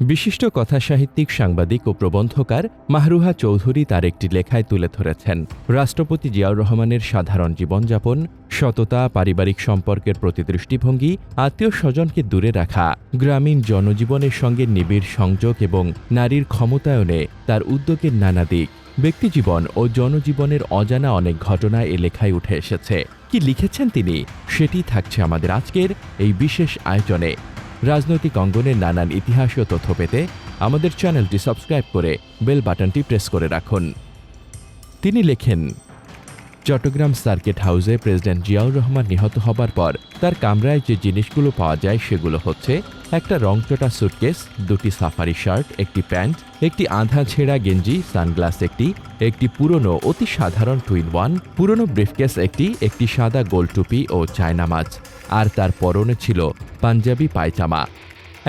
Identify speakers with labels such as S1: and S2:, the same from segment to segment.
S1: বিশিষ্ট কথাসাহিত্যিক, সাংবাদিক ও প্রবন্ধকার মাহরুহা চৌধুরী তার একটি লেখায় তুলে ধরেছেন, রাষ্ট্রপতি জিয়াউর রহমানের সাধারণ জীবনযাপন, সততা, পারিবারিক সম্পর্কের প্রতি দৃষ্টিভঙ্গি, আত্মীয় স্বজনকে দূরে রাখা, গ্রামীণ জনজীবনের সঙ্গে নিবিড় সংযোগ এবং নারীর ক্ষমতায়নে তার উদ্যোগের নানা দিক ব্যক্তিজীবন ও জনজীবনের অজানা অনেক ঘটনা এ লেখায় উঠে এসেছে। কি লিখেছেন তিনি? সেটি থাকছে আমাদের আজকের এই বিশেষ আয়োজনে। রাজনৈতিক অঙ্গনের নানান ইতিহাস ও তথ্য পেতে আমাদের চ্যানেলটি সাবস্ক্রাইব করে বেল বাটনটি প্রেস করে রাখুন। তিনি লেখেন চট্টগ্রাম সার্কিট হাউসে প্রেসিডেন্ট জিয়াউর রহমান নিহত হবার পর তার কামরায় যে জিনিসগুলো পাওয়া যায় সেগুলো হচ্ছে একটা রংচটা সুটকেস, দুটি সাফারি শার্ট, একটি প্যান্ট, একটি আধা ছেঁড়া গেঞ্জি, সানগ্লাস একটি একটি পুরনো, অতি সাধারণ টুইন ওয়ান, পুরনো ব্রিফকেস একটি একটি সাদা গোল টুপি ও চায়না মাছ। আর তার পরনে ছিল পাঞ্জাবি পায়জামা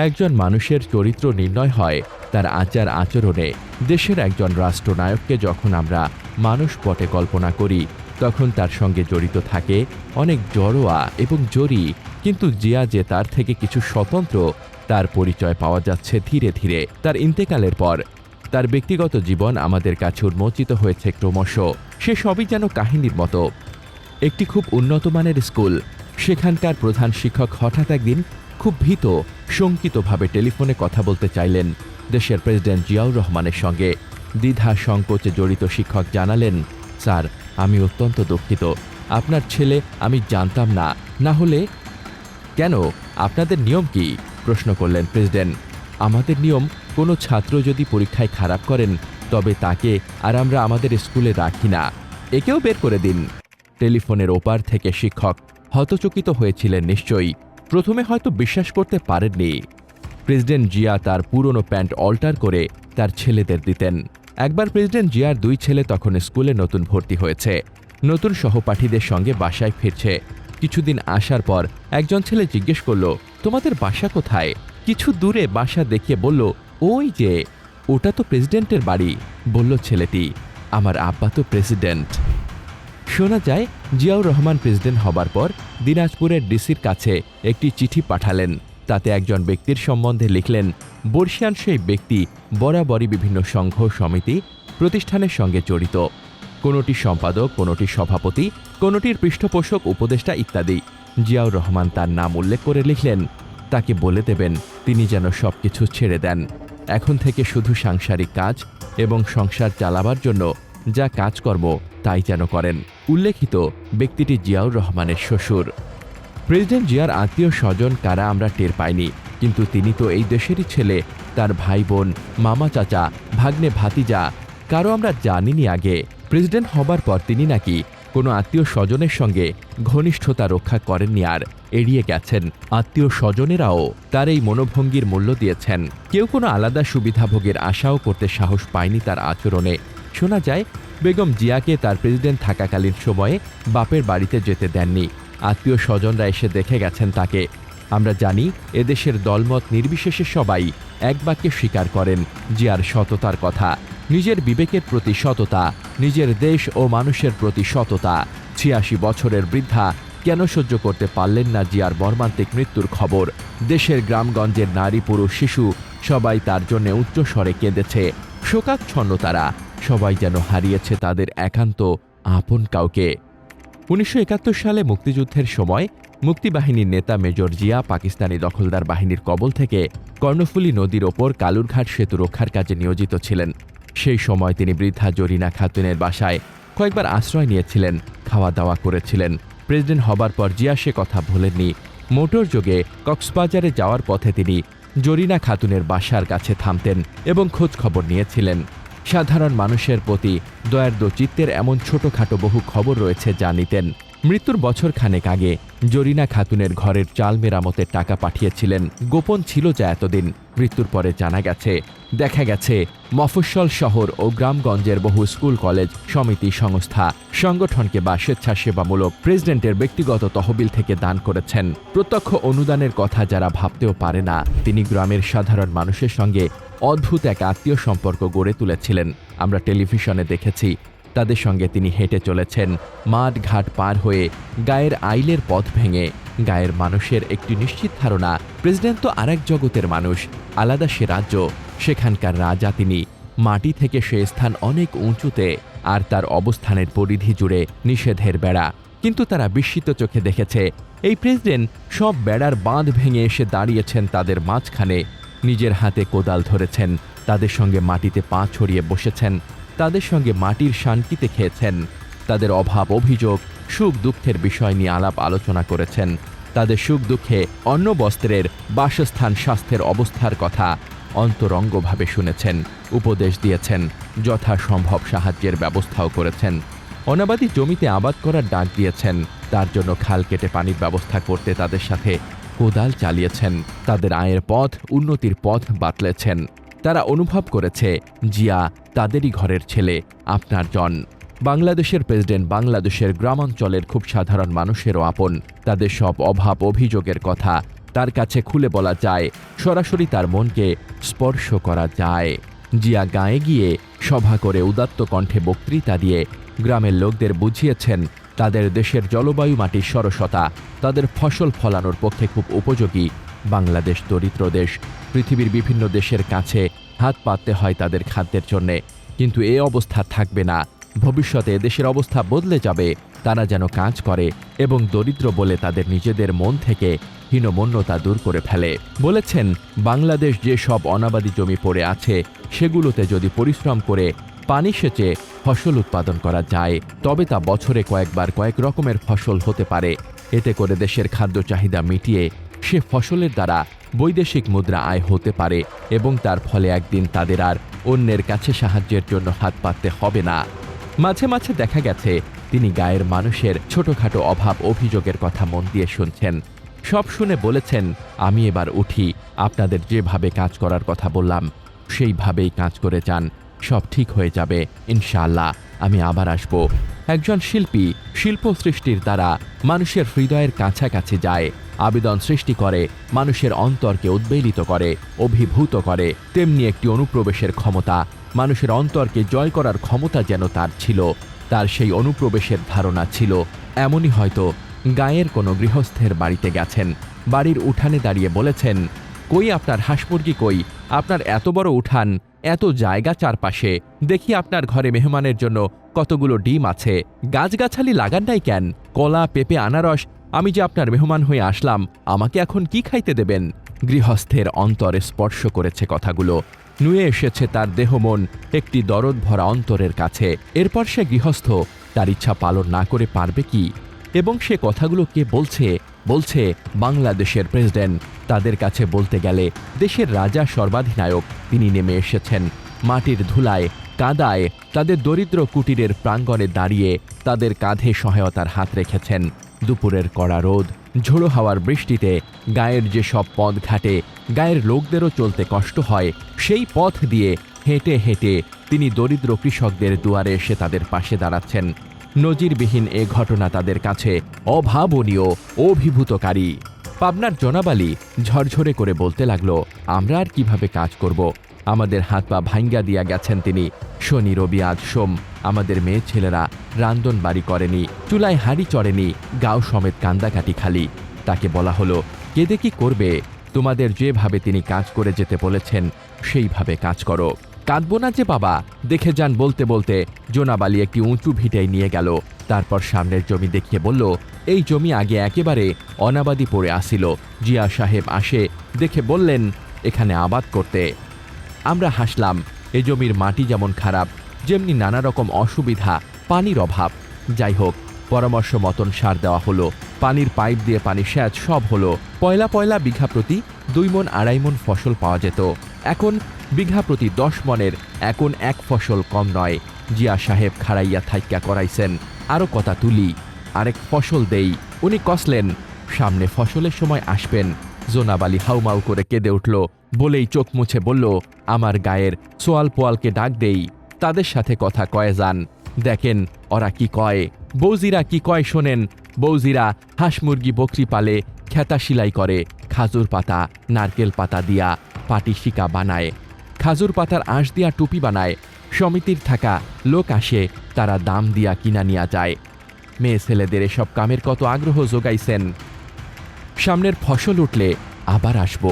S1: একজন মানুষের চরিত্র নির্ণয় হয় তার আচার আচরণে। দেশের একজন রাষ্ট্রনায়ককে যখন আমরা মানুষ পটে কল্পনা করি তখন তার সঙ্গে জড়িত থাকে অনেক জড়োয়া এবং জরি, কিন্তু জিয়া যে তার থেকে কিছু স্বতন্ত্র, তার পরিচয় পাওয়া যাচ্ছে ধীরে ধীরে। তার ইন্তেকালের পর, তার ব্যক্তিগত জীবন আমাদের কাছে উন্মোচিত হয়েছে ক্রমশ। সে সবই যেন কাহিনীর মতো। একটি খুব উন্নত মানের স্কুল। সেখানকার প্রধান শিক্ষক হঠাৎ একদিন খুব ভীত, শঙ্কিতভাবে টেলিফোনে কথা বলতে চাইলেন দেশের প্রেসিডেন্ট জিয়াউর রহমানের সঙ্গে। দ্বিধা সংকোচে জড়িত শিক্ষক জানালেন স্যার, আমি অত্যন্ত দুঃখিত। আপনার ছেলে আমি জানতাম না। না হলে কেন? আপনাদের নিয়ম কি? প্রশ্ন করলেন প্রেসিডেন্ট। আমাদের নিয়ম, কোনো ছাত্র যদি পরীক্ষায় খারাপ করেন, তবে তাকে আর আমরা আমাদের স্কুলে রাখি না। একেও বের করে দিন। টেলিফোনের ওপার থেকে শিক্ষক হতচকিত হয়েছিলেন নিশ্চয়ই। প্রথমে হয়তো বিশ্বাস করতে পারেননি। প্রেসিডেন্ট জিয়া তার পুরনো প্যান্ট অল্টার করে তার ছেলেদের দিতেন। একবার প্রেসিডেন্ট জিয়ার দুই ছেলে তখন স্কুলে নতুন ভর্তি হয়েছে। নতুন সহপাঠীদের সঙ্গে বাসায় ফিরছে। কিছুদিন আসার পর একজন ছেলে জিজ্ঞেস করল, তোমাদের বাসা কোথায়? কিছু দূরে বাসা দেখিয়ে বলল, ওই যে, ওটা তো প্রেসিডেন্টের বাড়ি। বলল ছেলেটি, আমার আব্বা তো প্রেসিডেন্ট। শোনা যায়, জিয়াউর রহমান প্রেসিডেন্ট হবার পর দিনাজপুরের ডিসির কাছে একটি চিঠি পাঠালেন। তাতে একজন ব্যক্তির সম্বন্ধে লিখলেন, বর্ষিয়ান সেই ব্যক্তি বরাবরই বিভিন্ন সংঘ, সমিতি, প্রতিষ্ঠানের সঙ্গে জড়িত। কোনোটি সম্পাদক, কোনোটি সভাপতি, কোনোটির পৃষ্ঠপোষক, উপদেষ্টা ইত্যাদি। জিয়াউর রহমান তার নাম উল্লেখ করে লিখলেন, তাকে বলে দেবেন, তিনি যেন সবকিছু ছেড়ে দেন। এখন থেকে শুধু সাংসারিক কাজ এবং সংসার চালাবার জন্য যা কাজকর্ম, তাই যেন করেন। উল্লেখিত ব্যক্তিটি জিয়াউর রহমানের শ্বশুর। প্রেসিডেন্ট জিয়ার আত্মীয় স্বজন কারা আমরা টের পাইনি। কিন্তু তিনি তো এই দেশেরই ছেলে, তার ভাই বোন মামা, চাচা, ভাগ্নে, ভাতিজা, কারও আমরা জানিনি আগে। প্রেসিডেন্ট হবার পর তিনি নাকি কোনো আত্মীয় স্বজনের সঙ্গে ঘনিষ্ঠতা রক্ষা করেননি আর এড়িয়ে গেছেন। আত্মীয় স্বজনেরাও তার এই মনোভঙ্গির মূল্য দিয়েছেন। কেউ কোনো আলাদা সুবিধাভোগের আশাও করতে সাহস পায়নি তার আচরণে। শোনা যায়, বেগম জিয়াকে তার প্রেসিডেন্ট থাকাকালীন সময়ে বাপের বাড়িতে যেতে দেননি। আত্মীয় স্বজনরা এসে দেখে গেছেন তাকে। আমরা জানি, এদেশের দলমত নির্বিশেষে সবাই এক বাক্যে স্বীকার করেন জিয়ার সততার কথা। নিজের বিবেকের প্রতি সততা, নিজের দেশ ও মানুষের প্রতি সততা। ছিয়াশি বছরের বৃদ্ধা, কেন সহ্য করতে পারলেন না জিয়ার মর্মান্তিক মৃত্যুর খবর? দেশের গ্রামগঞ্জের নারী, পুরুষ, শিশু, সবাই তার জন্য উচ্চস্বরে কেঁদেছে। শোকাচ্ছন্ন তারা, সবাই যেন হারিয়েছে তাদের একান্ত আপন কাউকে। উনিশশো একাত্তর সালে মুক্তিযুদ্ধের সময় মুক্তিবাহিনীর নেতা মেজর জিয়া পাকিস্তানি দখলদার বাহিনীর কবল থেকে কর্ণফুলী নদীর ওপর কালুরঘাট সেতু রক্ষার কাজে নিয়োজিত ছিলেন। সেই সময় তিনি বৃদ্ধা জরিনা খাতুনের বাসায় কয়েকবার আশ্রয় নিয়েছিলেন খাওয়া দাওয়া করেছিলেন। প্রেসিডেন্ট হবার পর জিয়া সে কথা ভোলেননি। মোটর যোগে কক্সবাজারে যাওয়ার পথে তিনি জরিনা খাতুনের বাসার কাছে থামতেন এবং খোঁজ খবর নিয়েছিলেন। সাধারণ মানুষের প্রতি দয়ার্দ চিত্তের এমন ছোটখাটো বহু খবর রয়েছে যা নিতেন। মৃত্যুর বছর খানেক আগে জরিনা খাতুনের ঘরের চাল মেরামতের টাকা পাঠিয়েছিলেন। গোপন ছিল যা এতদিন। মৃত্যুর পরে জানা গেছে, দেখা গেছে, মফস্বল শহর ও গ্রামগঞ্জের বহু স্কুল, কলেজ, সমিতি, সংস্থা, সংগঠনকে বা স্বেচ্ছাসেবামূলক প্রেসিডেন্টের ব্যক্তিগত তহবিল থেকে দান করেছেন। প্রত্যক্ষ অনুদানের কথা যারা ভাবতেও পারে না, তিনি গ্রামের সাধারণ মানুষের সঙ্গে অদ্ভুত এক আত্মীয় সম্পর্ক গড়ে তুলেছিলেন। আমরা টেলিভিশনে দেখেছি, তাদের সঙ্গে তিনি হেঁটে চলেছেন, মাঠ ঘাট পার হয়ে গায়ের আইলের পথ ভেঙে। গায়ের মানুষের একটি নিশ্চিত ধারণা, প্রেসিডেন্ট তো আরেক জগতের মানুষ, আলাদা সে রাজ্য, সেখানকার রাজা তিনি। মাটি থেকে সে স্থান অনেক উঁচুতে, আর তার অবস্থানের পরিধি জুড়ে নিষেধের বেড়া। কিন্তু তারা বিস্মিত চোখে দেখেছে, এই প্রেসিডেন্ট সব বেড়ার বাঁধ ভেঙে এসে দাঁড়িয়েছেন তাদের মাঝখানে। নিজের হাতে কোদাল ধরেছেন, তাদের সঙ্গে মাটিতে পা ছড়িয়ে বসেছেন, তাদের সঙ্গে মাটির শান্তিতে খেয়েছেন, তাদের অভাব অভিযোগ, সুখ দুঃখের বিষয় নিয়ে আলাপ আলোচনা করেছেন, তাদের সুখ দুঃখে অন্ন বস্ত্রের বাসস্থান স্বাস্থ্যের অবস্থার কথা অন্তরঙ্গভাবে শুনেছেন, উপদেশ দিয়েছেন, যথাসম্ভব সাহায্যের ব্যবস্থাও করেছেন, অনাবাদী জমিতে আবাদ করার ডাক দিয়েছেন, তার জন্য খাল কেটে পানির ব্যবস্থা করতে তাদের সাথে কোদাল চালিয়েছেন। তাদের আয়ের পথ, উন্নতির পথ বাতলেছেন। তারা অনুভব করেছে, জিয়া তাদেরই ঘরের ছেলে, আপনার জন। বাংলাদেশের প্রেসিডেন্ট বাংলাদেশের গ্রামাঞ্চলের খুব সাধারণ মানুষেরও আপন। তাদের সব অভাব অভিযোগের কথা তার কাছে খুলে বলা যায়, সরাসরি তার মনকে স্পর্শ করা যায়। জিয়া গায়ে গিয়ে সভা করে উদাত্ত কণ্ঠে বক্তৃতা দিয়ে গ্রামের লোকদের বুঝিয়েছেন তাদের দেশের জলবায়ু মাটির সরসতা, তাদের ফসল ফলানোর পক্ষে খুব উপযোগী। বাংলাদেশ দরিদ্র দেশ, পৃথিবীর বিভিন্ন দেশের কাছে হাত পাততে হয় তাদের খাদ্যের জন্যে। কিন্তু এ অবস্থা থাকবে না। ভবিষ্যতে দেশের অবস্থা বদলে যাবে। তারা যেন কাজ করে এবং দরিদ্র বলে তাদের নিজেদের মন থেকে হীনমন্যতা দূর করে ফেলে। বলেছেন, বাংলাদেশ যে সব অনাবাদী জমি পড়ে আছে, সেগুলোতে যদি পরিশ্রম করে পানি সেচে ফসল উৎপাদন করা যায়, তবে তা বছরে কয়েকবার কয়েক রকমের ফসল হতে পারে। এতে করে দেশের খাদ্য চাহিদা মিটিয়ে সে ফসলের দ্বারা বৈদেশিক মুদ্রা আয় হতে পারে এবং তার ফলে একদিন তাদের আর অন্যের কাছে সাহায্যের জন্য হাত পাততে হবে না। মাঝে মাঝে দেখা গেছে, তিনি গায়ের মানুষের ছোটখাটো অভাব অভিযোগের কথা মন দিয়ে শুনছেন। সব শুনে বলেছেন, আমি এবার উঠি, আপনাদের যেভাবে কাজ করার কথা বললাম, সেইভাবেই কাজ করে যান। সব ঠিক হয়ে যাবে, ইনশাআল্লাহ। আমি আবার আসব। একজন শিল্পী শিল্প সৃষ্টির দ্বারা মানুষের হৃদয়ের কাছাকাছি যায়, আবেদন সৃষ্টি করে, মানুষের অন্তরকে উদ্বেলিত করে, অভিভূত করে। তেমনি একটি অনুপ্রবেশের ক্ষমতা, মানুষের অন্তরকে জয় করার ক্ষমতা যেন তার ছিল, তার সেই অনুপ্রবেশের ধারণা ছিল। এমনই হয়তো গায়ের কোনো গৃহস্থের বাড়িতে গেছেন। বাড়ির উঠানে দাঁড়িয়ে বলেছেন কই আপনার হাঁস মুরগি কই? আপনার এত বড় উঠান, এত জায়গা চারপাশে। দেখি আপনার ঘরে মেহমানের জন্য কতগুলো ডিম আছে। গাছগাছালি লাগান নাই কেন? কলা, পেঁপে, আনারস, আমি যে আপনার মেহমান হয়ে আসলাম, আমাকে এখন কি খাইতে দেবেন? গৃহস্থের অন্তরে স্পর্শ করেছে কথাগুলো। নুয়ে এসেছে তার দেহ মন একটি দরদ ভরা অন্তরের কাছে। এরপর সে গৃহস্থ, তার ইচ্ছা পালন না করে পারবে কি? এবং সে কথাগুলো কে বলছে? বলছে বাংলাদেশের প্রেসিডেন্ট। তাদের কাছে বলতে গেলে দেশের রাজা সর্বাধিনায়ক, তিনি নেমে এসেছেন। মাটির ধুলায়, কাদায়, তাদের দরিদ্র কুটিরের প্রাঙ্গণে দাঁড়িয়ে তাদের কাঁধে সহায়তার হাত রেখেছেন। দুপুরের কড়া রোদ, ঝোড়ো হাওয়ার বৃষ্টিতে গায়ের যে সব পথ ঘাটে গায়ের লোকদেরও চলতে কষ্ট হয়, সেই পথ দিয়ে হেঁটে হেঁটে তিনি দরিদ্র কৃষকদের দুয়ারে এসে তাদের পাশে দাঁড়াচ্ছেন। নজিরবিহীন এ ঘটনা তাদের কাছে অভাবনীয়, অভিভূতকারী। পাবনার জনাবালি ঝরঝরে করে বলতে লাগল, আমরা আর কীভাবে কাজ করব? আমাদের হাত পা ভাঙ্গা দিয়া গেছেন তিনি। শনি রবি আজ সোম। আমাদের মেয়ে ছেলেরা রান্দন বাড়ি করেনি, চুলায় হাড়ি চড়েনি, গাও সমেত কান্দাকাটি খালি। তাকে বলা হলো, কেদে কি করবে? তোমাদের যেভাবে তিনি কাজ করে যেতে বলেছেন, সেইভাবে কাজ করো। কাঁদবো না যে বাবা? দেখে যান বলতে বলতে জোনাবালি একটি উঁচু ভিটায় নিয়ে গেল। তারপর সামনের জমি দেখিয়ে বলল, এই জমি আগে একেবারে অনাবাদি পড়ে আসিল। জিয়া সাহেব আসে, দেখে বললেন, এখানে আবাদ করতে। আমরা হাসলাম, এ জমির মাটি যেমন খারাপ, যেমনি নানা রকম অসুবিধা, পানির অভাব। যাই হোক, পরামর্শ মতন সার দেওয়া হলো। পানির পাইপ দিয়ে পানি সেচ সব হলো। পয়লা পয়লা বিঘা প্রতি দুই মন আড়াই মন ফসল পাওয়া যেত। এখন বিঘা প্রতি দশ মনের এখন এক ফসল কম নয়, জিয়া সাহেব খাড়াইয়া থাইকা করাইছেন। আরও কথা তুলি, আরেক ফসল দেই। উনি কসলেন, সামনে ফসলের সময় আসবেন। জোনাবালি হাউমাউ করে কেঁদে উঠল, বলেই চোখ মুছে বলল, আমার গায়ের সোয়াল পোয়ালকে ডাক দেই, তাদের সাথে কথা কয়ে যান। দেখেন, ওরা কি কয়? বৌজিরা কি কয় শোনেন? বৌজিরা হাঁস মুরগি বকরি পালে, খেতা সিলাই করে, খাজুর পাতা, নারকেল পাতা দিয়া পাটি শিকা বানায়। খাজুর পাতার আঁশ দিয়া টুপি বানায়। সমিতির থাকা লোক আসে, তারা দাম দিয়া কিনা নিয়া যায়। মেয়ে ছেলেদের এসব কামের কত আগ্রহ যোগাইছেন। সামনের ফসল উঠলে আবার আসব।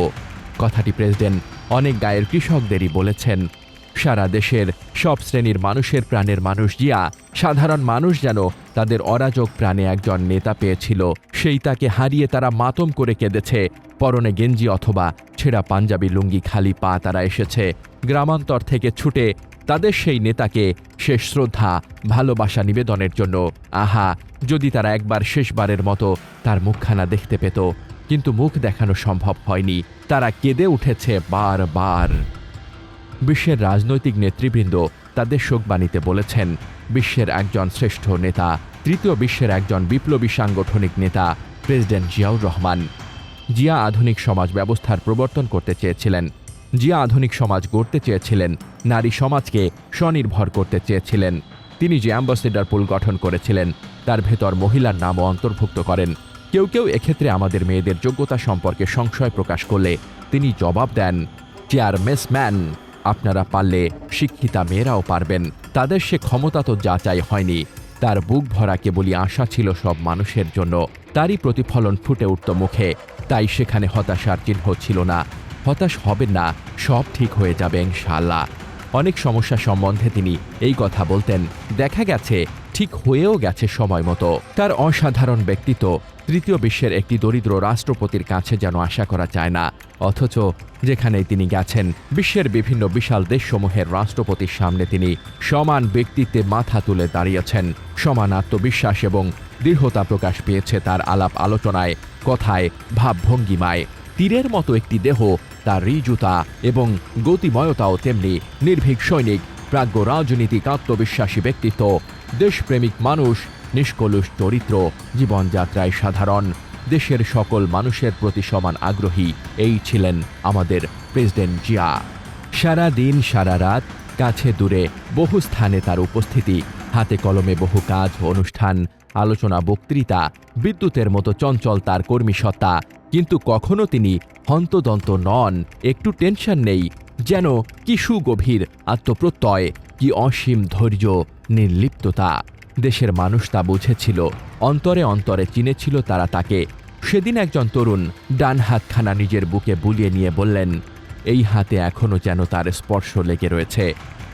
S1: কথাটি প্রেসিডেন্ট অনেক গায়ের কৃষকদেরই বলেছেন। সারা দেশের সব শ্রেণির মানুষের প্রাণের মানুষ জিয়া সাধারণ মানুষ যেন তাদের অরাজক প্রাণে একজন নেতা পেয়েছিল, সেই তাকে হারিয়ে তারা মাতম করে কেঁদেছে, পরনে গেঞ্জি অথবা ছেঁড়া পাঞ্জাবি লুঙ্গি খালি পা তারা এসেছে। গ্রামান্তর থেকে ছুটে তাদের সেই নেতাকে শেষ শ্রদ্ধা, ভালোবাসা নিবেদনের জন্য। আহা, যদি তারা একবার শেষবারের মতো তার মুখখানা দেখতে পেত, কিন্তু মুখ দেখানো সম্ভব হয়নি। তারা কেঁদে উঠেছে বারবার। বিশ্বের রাজনৈতিক নেতৃবৃন্দ তাদের শোকবাণীতে বলেছেন, বিশ্বের একজন শ্রেষ্ঠ নেতা, তৃতীয় বিশ্বের একজন বিপ্লবী সাংগঠনিক নেতা, প্রেসিডেন্ট জিয়াউর রহমান। জিয়া আধুনিক সমাজ ব্যবস্থার প্রবর্তন করতে চেয়েছিলেন। জিয়া আধুনিক সমাজ গড়তে চেয়েছিলেন, নারী সমাজকে স্বনির্ভর করতে চেয়েছিলেন। তিনি যে অ্যাম্বাসেডার পুল গঠন করেছিলেন, তার ভেতর মহিলার নামও অন্তর্ভুক্ত করেন। কেউ কেউ এক্ষেত্রে আমাদের মেয়েদের যোগ্যতা সম্পর্কে সংশয় প্রকাশ করলে তিনি জবাব দেন চেয়ারম্যান আপনারা পারলে শিক্ষিতা মেয়েরাও পারবেন। তাদের সে ক্ষমতা তো যাচাই হয়নি। তার বুক ভরা কেবলই আশা ছিল সব মানুষের জন্য। তারই প্রতিফলন ফুটে উঠত মুখে। তাই সেখানে হতাশার চিহ্ন ছিল না। হতাশ হবেন না, সব ঠিক হয়ে যাবে ইনশাল্লাহ অনেক সমস্যা সম্বন্ধে তিনি এই কথা বলতেন। দেখা গেছে, ঠিক হয়েও গেছে সময় মতো। তার অসাধারণ ব্যক্তিত্ব তৃতীয় বিশ্বের একটি দরিদ্র রাষ্ট্রপতির কাছে যেন আশা করা যায় না, অথচ যেখানেই তিনি গেছেন, বিশ্বের বিভিন্ন বিশাল দেশসমূহের রাষ্ট্রপতির সামনে তিনি সমান ব্যক্তিত্বে মাথা তুলে দাঁড়িয়েছেন। সমান আত্মবিশ্বাস এবং দৃঢ়তা প্রকাশ পেয়েছে তার আলাপ আলোচনায়। কথায় ভাবভঙ্গিমায়। তীরের মতো একটি দেহ, তার ঋজুতা এবং গতিময়তাও তেমনি নির্ভীক সৈনিক, প্রাজ্ঞ রাজনীতিক আত্মবিশ্বাসী ব্যক্তিত্ব, দেশপ্রেমিক মানুষ, নিষ্কলুষ চরিত্র, জীবনযাত্রায় সাধারণ, দেশের সকল মানুষের প্রতি সমান আগ্রহী, এই ছিলেন আমাদের প্রেসিডেন্ট জিয়া। সারা দিন সারা রাত কাছে দূরে, বহু স্থানে তার উপস্থিতি, হাতে কলমে বহু কাজ অনুষ্ঠান আলোচনা, বক্তৃতা, বিদ্যুতের মতো চঞ্চল তার কর্মী সত্তা। কিন্তু কখনো তিনি হন্তদন্ত নন, একটু টেনশন নেই, যেন কি সুগভীর আত্মপ্রত্যয়, কি অসীম ধৈর্য, নির্লিপ্ততা। দেশের মানুষ তা বুঝেছিল, অন্তরে অন্তরে চিনেছিল তারা তাকে। সেদিন একজন তরুণ ডান হাতখানা নিজের বুকে বুলিয়ে নিয়ে বললেন, এই হাতে এখনও যেন তার স্পর্শ লেগে রয়েছে।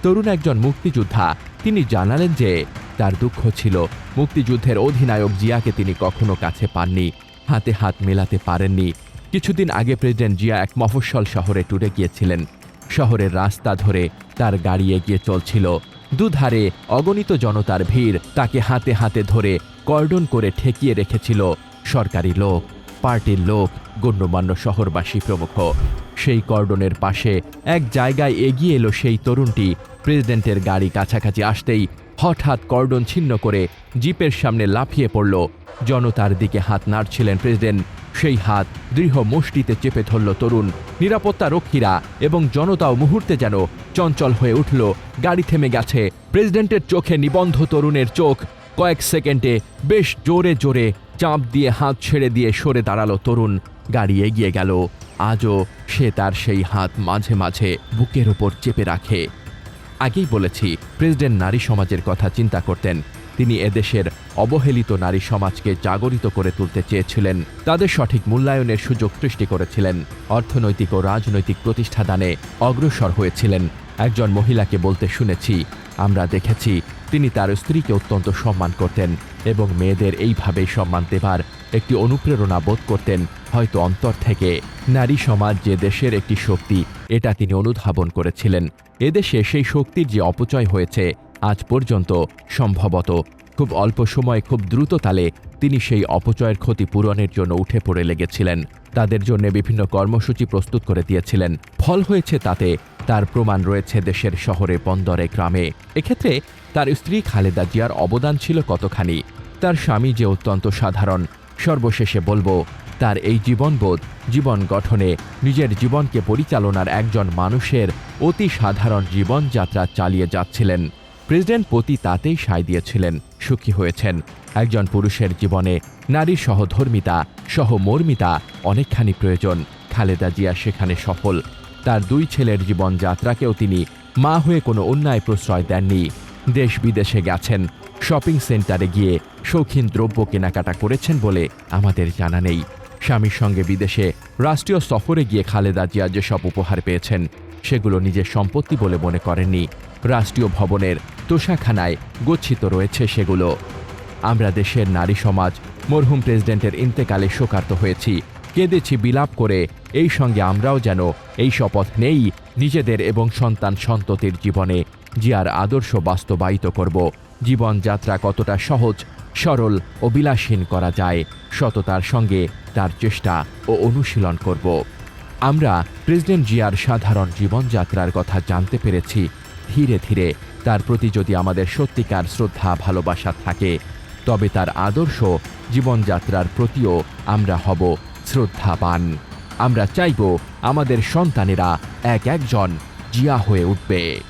S1: তরুণ একজন মুক্তিযোদ্ধা, তিনি জানালেন যে তার দুঃখ ছিল। মুক্তিযুদ্ধের অধিনায়ক জিয়াকে তিনি কখনো কাছে পাননি, হাতে হাত মেলাতে পারেননি। কিছুদিন আগে প্রেসিডেন্ট জিয়া এক মফস্বল শহরে টুরে গিয়েছিলেন। শহরের রাস্তা ধরে তার গাড়ি এগিয়ে চলছিল। দুধারে অগণিত জনতার ভিড় তাকে হাতে হাতে ধরে কর্ডন করে ঠেকিয়ে রেখেছিল। সরকারি লোক, পার্টির লোক, গণ্যমান্য শহরবাসী প্রমুখ। সেই কর্ডনের পাশে এক জায়গায় এগিয়ে এলো সেই তরুণটি। প্রেসিডেন্টের গাড়ি কাছাকাছি আসতেই হঠাৎ কর্ডন ছিন্ন করে জিপের সামনে লাফিয়ে পড়ল। জনতার দিকে হাত নাড়ছিলেন প্রেসিডেন্ট। সেই হাত দৃঢ় মুষ্টিতে চেপে ধরল তরুণ। নিরাপত্তা রক্ষীরা এবং জনতাও মুহূর্তে যেন চঞ্চল হয়ে উঠল। গাড়ি থেমে গেছে। প্রেসিডেন্টের চোখে নিবন্ধ তরুণের চোখ। কয়েক সেকেন্ডে বেশ জোরে জোরে চাপ দিয়ে হাত ছেড়ে দিয়ে সরে দাঁড়াল তরুণ। গাড়ি এগিয়ে গেল। আজও সে তার সেই হাত মাঝে মাঝে বুকের ওপর চেপে রাখে। আগেই বলেছি, প্রেসিডেন্ট নারী সমাজের কথা চিন্তা করতেন। তিনি এদেশের অবহেলিত নারী সমাজকে জাগরিত করে তুলতে চেয়েছিলেন। তাদের সঠিক মূল্যায়নের সুযোগ সৃষ্টি করেছিলেন। অর্থনৈতিক ও রাজনৈতিক প্রতিষ্ঠাদানে অগ্রসর হয়েছিলেন। একজন মহিলাকে বলতে শুনেছি, আমরা দেখেছি, তিনি তার স্ত্রীকে অত্যন্ত সম্মান করতেন এবং মেয়েদের এইভাবেই সম্মান দেবার একটি অনুপ্রেরণা বোধ করতেন। হয়তো অন্তর থেকে। নারী সমাজ যে দেশের একটি শক্তি, এটা তিনি অনুধাবন করেছিলেন। এদেশে সেই শক্তির যে অপচয় হয়েছে, আজ পর্যন্ত সম্ভবত খুব অল্প সময়ে খুব দ্রুত তালে তিনি সেই অপচয়ের ক্ষতি পূরণের জন্য উঠে পড়ে লেগেছিলেন। তাদের জন্য বিভিন্ন কর্মসূচি প্রস্তুত করে দিয়েছিলেন। ফল হয়েছে তাতে, তার প্রমাণ রয়েছে দেশের শহরে, বন্দরে, গ্রামে। এক্ষেত্রে তার স্ত্রী খালেদা জিয়ার অবদান ছিল কতখানি? তার স্বামী যে অত্যন্ত সাধারণ, সর্বশেষে বলব তার এই জীবনবোধ, জীবন গঠনে নিজের জীবনকে পরিচালনার একজন মানুষের অতি সাধারণ জীবনযাত্রা চালিয়ে যাচ্ছিলেন। প্রেসিডেন্ট পতি তাতেই সায় দিয়েছিলেন, সুখী হয়েছেন। একজন পুরুষের জীবনে নারীর সহধর্মিতা, সহমর্মিতা অনেকখানি প্রয়োজন। খালেদা জিয়া সেখানে সফল। তার দুই ছেলের জীবনযাত্রাকেও তিনি মা হয়ে কোনো অন্যায় প্রশ্রয় দেননি। দেশ বিদেশে গেছেন, শপিং সেন্টারে গিয়ে শৌখিন দ্রব্য কেনাকাটা করেছেন বলে আমাদের জানা নেই। স্বামীর সঙ্গে বিদেশে। রাষ্ট্রীয় সফরে গিয়ে খালেদা জিয়া যেসব উপহার পেয়েছেন, সেগুলো নিজের সম্পত্তি বলে মনে করেননি। রাষ্ট্রীয় ভবনের তোষাখানায় গচ্ছিত রয়েছে সেগুলো। আমরা দেশের নারী সমাজ, মরহুম প্রেসিডেন্টের ইন্তেকালে শোকার্ত হয়েছি। কেঁদেছি বিলাপ করে, এই সঙ্গে আমরাও যেন এই শপথ নেই, নিজেদের এবং সন্তান সন্ততির জীবনে জিয়ার আদর্শ বাস্তবায়িত করব। জীবনযাত্রা কতটা সহজ সরল ও বিলাসীন করা যায়। সততার সঙ্গে তার চেষ্টা ও অনুশীলন করব। আমরা প্রেসিডেন্ট জিয়ার সাধারণ জীবনযাত্রার কথা জানতে পেরেছি। ধীরে ধীরে তার প্রতি যদি আমাদের সত্যিকার শ্রদ্ধা, ভালোবাসা থাকে, তবে তার আদর্শ জীবনযাত্রার প্রতিও আমরা হব শ্রদ্ধাবান। আমরা চাইব আমাদের সন্তানেরা এক একজন জিয়া হয়ে উঠবে।